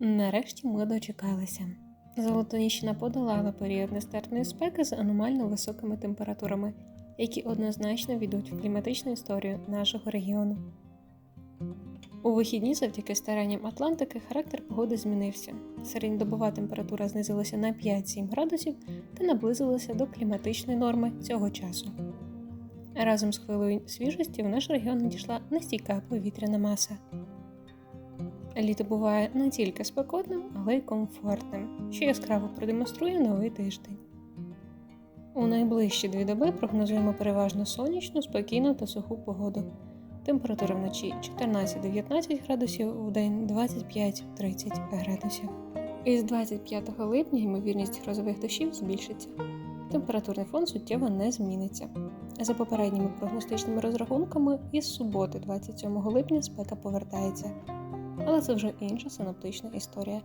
Нарешті ми дочекалися. Золотоніщина подолала період нестерпної спеки з аномально високими температурами, які однозначно війдуть в кліматичну історію нашого регіону. У вихідні, завдяки старанням Атлантики, характер погоди змінився. Середньодобова температура знизилася на 5-7 градусів та наблизилася до кліматичної норми цього часу. Разом з хвилею свіжості в наш регіон надійшла нестійка повітряна маса. Літо буває не тільки спекотним, але й комфортним, що яскраво продемонструє новий тиждень. У найближчі дві доби прогнозуємо переважно сонячну, спокійну та суху погоду. Температура вночі 14-19 градусів, в день 25-30 градусів. Із 25 липня ймовірність грозових дощів збільшиться. Температурний фон суттєво не зміниться. За попередніми прогностичними розрахунками, із суботи 27 липня спека повертається. Але це вже інша синоптична історія.